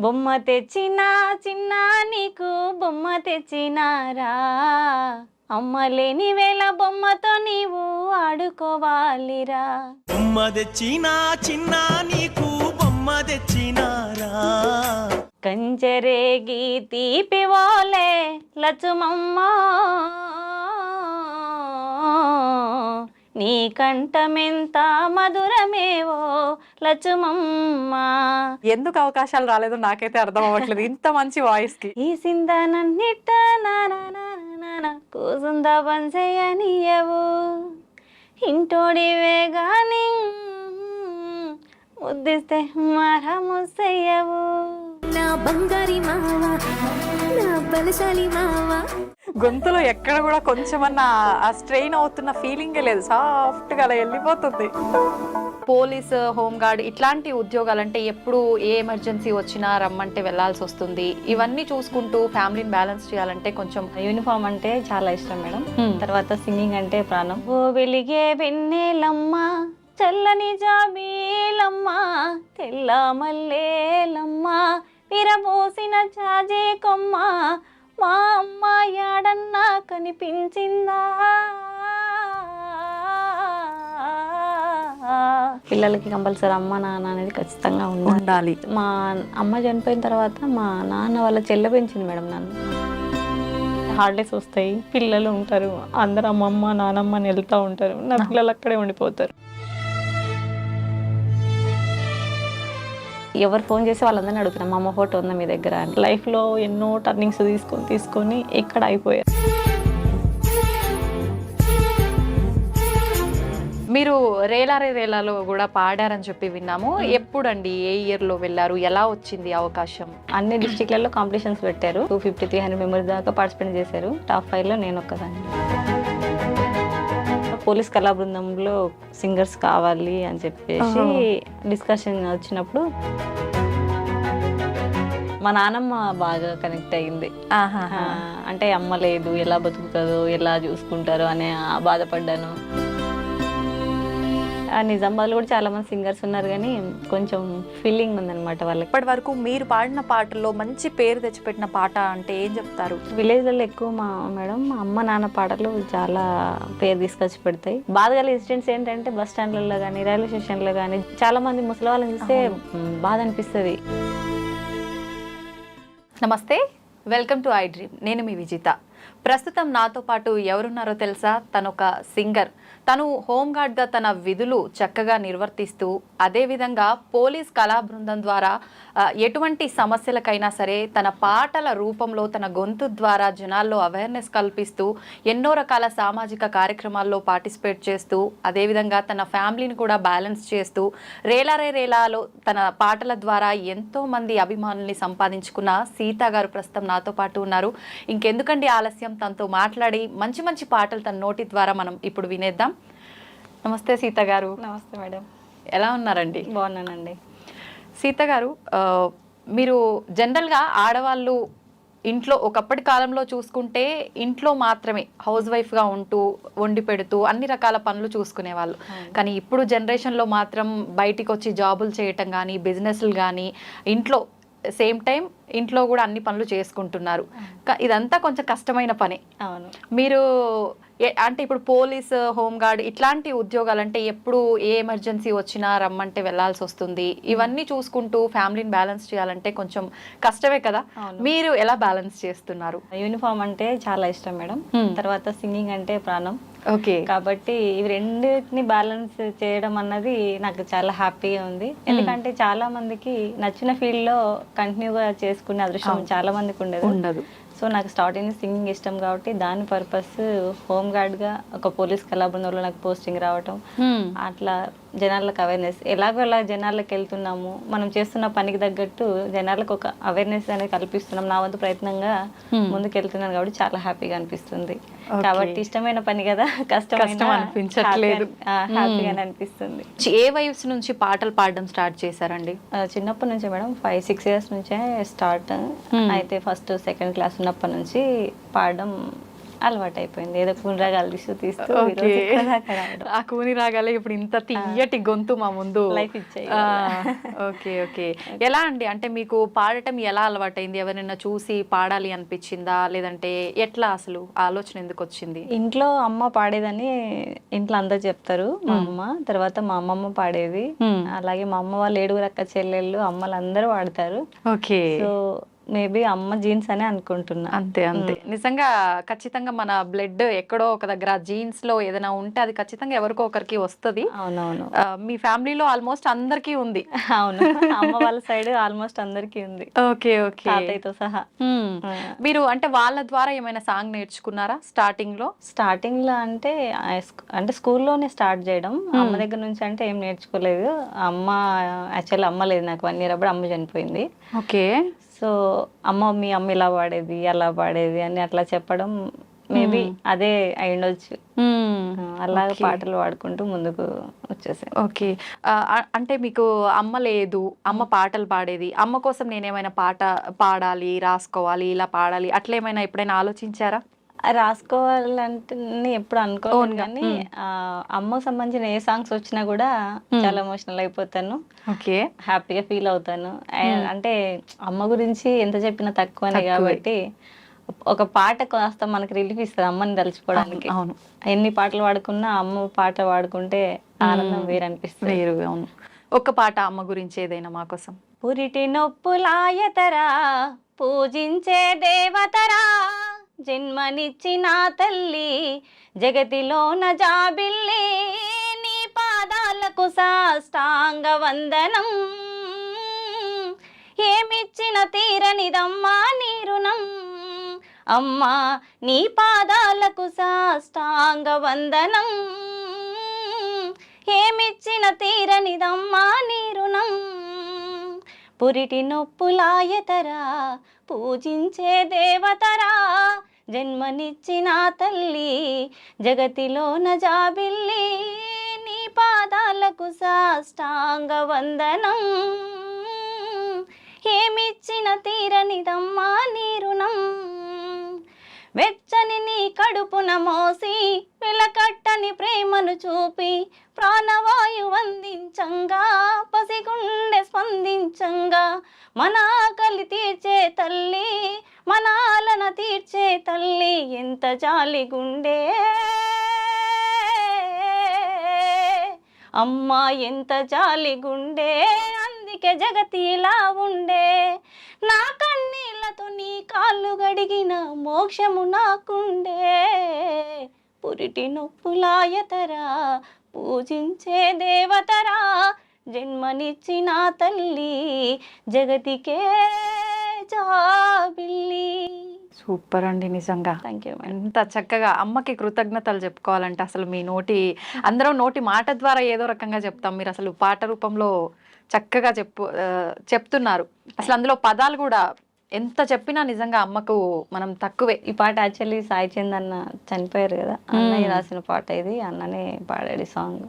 బొమ్మ తెచ్చినా చిన్న నీకు బొమ్మ తెచ్చినారా? అమ్మ లేని వేళ బొమ్మతో నీవు ఆడుకోవాలిరా. బొమ్మ తెచ్చినా చిన్న నీకు బొమ్మ తెచ్చినారా? కంచెరేగి తీపివోలే లచుమమ్మ నీ కంఠమెంత మధురమేవో లచుమమ్మ ఎందుకు అవకాశాలు రాలేదో నాకైతే అర్థం అవ్వట్లేదు. ఇంత మంచి వాయిస్కి ఈ సిందనన్నిట కూసుంద పంచయనియవు ఇంటోడివే గాని ముద్దిస్తే మర ముసయ్యవు నా బంగారి మావా నా బలశాలి మావా. గొంతులో ఎక్కడ కూడా కొంచెమన్నా ఆ స్ట్రెయిన్ అవుతున్న ఫీలింగే లేదు. సాఫ్ట్గా అలా వెళ్ళిపోతుంది. పోలీస్ హోమ్ గార్డ్ ఇట్లాంటి ఉద్యోగాలంటే ఎప్పుడు ఏ ఎమర్జెన్సీ వచ్చినా రమ్మంటే వెళ్ళాల్సి వస్తుంది. ఇవన్నీ చూసుకుంటూ ఫ్యామిలీని బ్యాలెన్స్ చేయాలంటే కొంచెం యూనిఫామ్ అంటే చాలా ఇష్టం మేడం. తర్వాత సింగింగ్ అంటే ప్రాణం. ఓ వెలిగే వెన్నెలమ్మ చల్లని జాబీలమ్మ తెల్ల మల్లేలమ్మ విరబోసిన చాజే కొమ్మ మా అమ్మ యాడన్నా కనిపించిందా? పిల్లలకి కంపల్సరీ అమ్మ నాన్న అనేది ఖచ్చితంగా ఉండాలి. ఉండాలి. మా అమ్మ చనిపోయిన తర్వాత మా నాన్న వాళ్ళ చెల్లె పెంచింది మేడం నన్ను. హాలిడేస్ వస్తాయి పిల్లలు ఉంటారు అందరు అమ్మమ్మ నానమ్మ అని వెళ్తూ ఉంటారు. నా పిల్లలు అక్కడే ఉండిపోతారు. ఎవరు ఫోన్ చేసి వాళ్ళందరినీ అడుగుతున్నాం మా అమ్మ ఫోటో ఉందా మీ దగ్గర? అని. లైఫ్లో ఎన్నో టర్నింగ్స్ తీసుకొని తీసుకొని ఇక్కడ అయిపోయారు? మీరు రేలారే రేలాలో కూడా పాడారని చెప్పి విన్నాము. ఎప్పుడండి? ఏ ఇయర్లో వెళ్ళారు? ఎలా వచ్చింది అవకాశం? అన్ని డిస్టిక్లలో కాంపిటీషన్స్ పెట్టారు. Two fifty three hundred members దాకా పార్టిసిపేట్ చేశారు. టాప్ ఫైవ్లో నేను ఒక్కదాన్ని. పోలీస్ కళా బృందంలో సింగర్స్ కావాలి అని చెప్పేసి. డిస్కషన్ వచ్చినప్పుడు మా నానమ్మ బాగా కనెక్ట్ అయ్యింది. ఆ, అంటే అమ్మ లేదు ఎలా బతుకుతుందో ఎలా చూసుకుంటారో అనే బాధపడ్డాను. నిజామాబాద్లో కూడా చాలా మంది సింగర్స్ ఉన్నారు కానీ కొంచెం ఫీలింగ్ ఉందన్నమాట వాళ్ళకి. ఇప్పటి వరకు మీరు పాడిన పాటల్లో మంచి పేరు తెచ్చిపెట్టిన పాట అంటే ఏం చెప్తారు? విలేజ్లలో ఎక్కువ మా మేడం మా అమ్మ నాన్న పాటలు చాలా పేరు తీసుకొచ్చి పెడతాయి బాధ గల ఇన్సిడెంట్స్ ఏంటంటే బస్ స్టాండ్లలో కానీ రైల్వే స్టేషన్లో కానీ చాలా మంది ముసలి వాళ్ళని చూస్తే బాధ అనిపిస్తుంది. నమస్తే వెల్కమ్ టు ఐ డ్రీమ్. నేను మీ విజిత. ప్రస్తుతం నాతో పాటు ఎవరున్నారో తెలుసా? తనొక ఒక సింగర్. తను హోంగార్డ్గా తన విధులు చక్కగా నిర్వర్తిస్తూ అదేవిధంగా పోలీస్ కళా బృందం ద్వారా ఎటువంటి సమస్యలకైనా సరే తన పాటల రూపంలో తన గొంతు ద్వారా జనాల్లో అవేర్నెస్ కల్పిస్తూ ఎన్నో రకాల సామాజిక కార్యక్రమాల్లో పార్టిసిపేట్ చేస్తూ అదేవిధంగా తన ఫ్యామిలీని కూడా బ్యాలెన్స్ చేస్తూ రేలారే రేలాలో తన పాటల ద్వారా ఎంతోమంది అభిమానుల్ని సంపాదించుకున్న సీత గారు ప్రస్తుతం నాతో పాటు ఉన్నారు. ఇంకెందుకండి ఆలస్యం? తనతో మాట్లాడి మంచి మంచి పాటలు తన నోటి ద్వారా మనం ఇప్పుడు వినేద్దాం. నమస్తే సీత గారు. నమస్తే మేడం. ఎలా ఉన్నారండి? బాగున్నానండి. సీత గారు మీరు జనరల్గా ఆడవాళ్ళు ఇంట్లో ఒకప్పటి కాలంలో చూసుకుంటే ఇంట్లో మాత్రమే హౌస్ వైఫ్గా ఉంటూ వండి పెడుతూ అన్ని రకాల పనులు చూసుకునేవాళ్ళు. కానీ ఇప్పుడు జనరేషన్లో మాత్రం బయటికి వచ్చి జాబులు చేయటం కానీ బిజినెస్లు కానీ ఇంట్లో సేమ్ టైం ఇంట్లో కూడా అన్ని పనులు చేసుకుంటున్నారు. ఇదంతా కొంచెం కష్టమైన పనే. అవును. మీరు అంటే ఇప్పుడు పోలీస్ హోమ్ గార్డ్ ఇట్లాంటి ఉద్యోగాలు అంటే ఎప్పుడు ఏ ఎమర్జెన్సీ వచ్చినా రమ్మంటే వెళ్ళాల్సి వస్తుంది. ఇవన్నీ చూసుకుంటూ ఫ్యామిలీని బ్యాలెన్స్ చేయాలంటే కొంచెం కష్టమే కదా. మీరు ఎలా బ్యాలెన్స్ చేస్తున్నారు? యూనిఫామ్ అంటే చాలా ఇష్టం మేడం. తర్వాత సింగింగ్ అంటే ప్రాణం. ఓకే కాబట్టి ఇవి రెండింటిని బ్యాలెన్స్ చేయడం అన్నది నాకు చాలా హ్యాపీగా ఉంది. ఎందుకంటే చాలా మందికి నచ్చిన ఫీల్డ్లో కంటిన్యూగా చేసుకునే అదృష్టం చాలా మందికి ఉండదు. ఉండదు. సో నాకు స్టార్టింగ్ సింగింగ్ ఇష్టం కాబట్టి దాని పర్పస్ హోమ్ గార్డ్గా ఒక పోలీస్ కళా బృందంలో నాకు పోస్టింగ్ రావటం. అట్లా జనాలకు అవేర్నెస్ ఎలాగో అలా జనాలకు వెళ్తున్నాము. మనం చేస్తున్న పనికి తగ్గట్టు జనాలకు ఒక అవేర్నెస్ అనేది కల్పిస్తున్నాం. నా వంతు ప్రయత్నంగా ముందుకు వెళ్తున్నాను కాబట్టి చాలా హ్యాపీగా అనిపిస్తుంది. కాబట్టి ఇష్టమైన పని కదా. కష్టం కష్టం అనిపించట్లేదు. హ్యాపీగానే అనిపిస్తుంది. ఏ వయసు నుంచి పాటలు పాడడం స్టార్ట్ చేశారండి? చిన్నప్పటి నుంచే మేడం ఫైవ్ సిక్స్ ఇయర్స్ నుంచే స్టార్ట్. అయితే ఫస్ట్ సెకండ్ క్లాస్ ఉన్నప్పటి నుంచి పాడడం అలవాటు అయిపోయింది ఏదో పునరాగాలు తీస్తూ తీస్తూ రావడం. ఆ కూని రాగాలే ఇప్పుడు ఇంత తీయటి గొంతు మా ముందు. Life ఇచ్చాయి ఓకే ఓకే. ఎలా అండి? అంటే మీకు పాడటం ఎలా అలవాటైంది? ఎవరైనా చూసి పాడాలి అనిపించిందా? లేదంటే ఎట్లా అసలు ఆలోచన ఎందుకు వచ్చింది? ఇంట్లో అమ్మ పాడేదని ఇంట్లో అందరు చెప్తారు మా అమ్మ. తర్వాత మా అమ్మమ్మ పాడేది. అలాగే మా అమ్మ వాళ్ళు ఏడుగురు అక్క చెల్లెళ్ళు అమ్మలు అందరూ పాడతారు. ఓకే. సో మేబీ అమ్మ జీన్స్ అనే అనుకుంటున్నా. అంతే అంతే. నిజంగా ఖచ్చితంగా మన బ్లడ్ ఎక్కడో ఒక దగ్గర జీన్స్లో ఏదైనా ఉంటే అది ఖచ్చితంగా ఎవరికో ఒకరికి వస్తుంది. అవునవును. మీ ఫ్యామిలీలో ఆల్మోస్ట్ అందరికీ ఉంది. అవును. అమ్మ వాళ్ళ సైడ్ ఆల్మోస్ట్ అందరికీ ఉంది. Okay okay. తాతయ్యతో సహా. మీరు అంటే వాళ్ళ ద్వారా ఏమైనా సాంగ్ నేర్చుకున్నారా స్టార్టింగ్లో స్టార్టింగ్లో అంటే అంటే స్కూల్లోనే స్టార్ట్ చేయడం. అమ్మ దగ్గర నుంచి అంటే ఏం నేర్చుకోలేదు. అమ్మ యాక్చువల్లీ అమ్మ లేదు నాకు వన్ ఇయర్ అప్పుడు అమ్మ చనిపోయింది. ఓకే. సో అమ్మ మీ అమ్మ ఇలా పాడేది అలా పాడేది అని అట్లా చెప్పడం మేబీ అదే అయి ఉండొచ్చు అలాగే పాటలు పాడుకుంటూ ముందుకు వచ్చేసాను. ఓకే. అంటే మీకు అమ్మ లేదు అమ్మ పాటలు పాడేది అమ్మ కోసం నేనేమైనా పాట పాడాలి రాసుకోవాలి ఇలా పాడాలి అట్లా ఏమైనా ఎప్పుడైనా ఆలోచించారా? రాసుకోవాలంటే ఎప్పుడు అనుకోను కానీ ఆ, అమ్మకు సంబంధించిన ఏ సాంగ్స్ వచ్చినా కూడా చాలా ఎమోషనల్ అయిపోతాను. ఓకే. హ్యాపీగా ఫీల్ అవుతాను. అంటే అమ్మ గురించి ఎంత చెప్పినా తక్కువనే కాబట్టి ఒక పాట కాస్త మనకి రిలీఫ్ ఇస్తుంది అమ్మని తలుచుకోవడానికి. అవును ఎన్ని పాటలు పాడుకున్నా అమ్మ పాట పాడుకుంటే ఆనందం వేరు అనిపిస్తుంది వేరు అవును. ఒక్క పాట అమ్మ గురించి ఏదైనా మా కోసం. పురిటి నొప్పులాయతరా పూజించే దేవతరా జన్మనిచ్చిన తల్లి జగతిలోన జాబిల్లి నీ పాదాలకు సాష్టాంగ వందనం. ఏమిచ్చిన తీరనిదమ్మా నీ రుణం? అమ్మా నీ పాదాలకు సాష్టాంగ వందనం. ఏమిచ్చిన తీరనిదమ్మా నీ రుణం? పురిటి నొప్పులాయతరా పూజించే దేవతరా జన్మనిచ్చిన తల్లి జగతిలోన జాబిల్లి నీ పాదాలకు సాష్టాంగ వందనం. ఏమిచ్చిన తీరనిదమ్మా నీ రుణం? వెచ్చని నీ కడుపున మోసి వెలకట్టని ప్రేమను చూపి ప్రాణవాయు అందించంగా పసిగుండె స్పందించంగా మన ఎంత జాలి గుండె అమ్మా ఎంత జాలి గుండె అందుకే జగతి ఇలా ఉండే. నా కన్నీళ్ళతో నీ కాళ్ళు గడిగిన మోక్షము నాకుండే. పురిటి నొప్పులాయతరా పూజించే దేవతరా. జన్మనిచ్చిన తల్లి జగతికే జాబిల్లి. సూపర్ అండి నిజంగా. థ్యాంక్ యూ ఎంత చక్కగా అమ్మకి కృతజ్ఞతలు చెప్పుకోవాలంటే అసలు మీ నోటి అందరం నోటి మాట ద్వారా ఏదో రకంగా చెప్తాం. మీరు అసలు పాట రూపంలో చక్కగా చెప్పు చెప్తున్నారు. అసలు అందులో పదాలు కూడా ఎంత చెప్పినా నిజంగా అమ్మకు మనం తక్కువే. ఈ పాట యాక్చువల్లీ సాయి చంద్ అన్న చనిపోయారు కదా. అన్నయ్య రాసిన పాట ఇది. అన్ననే పాడాడు సాంగ్.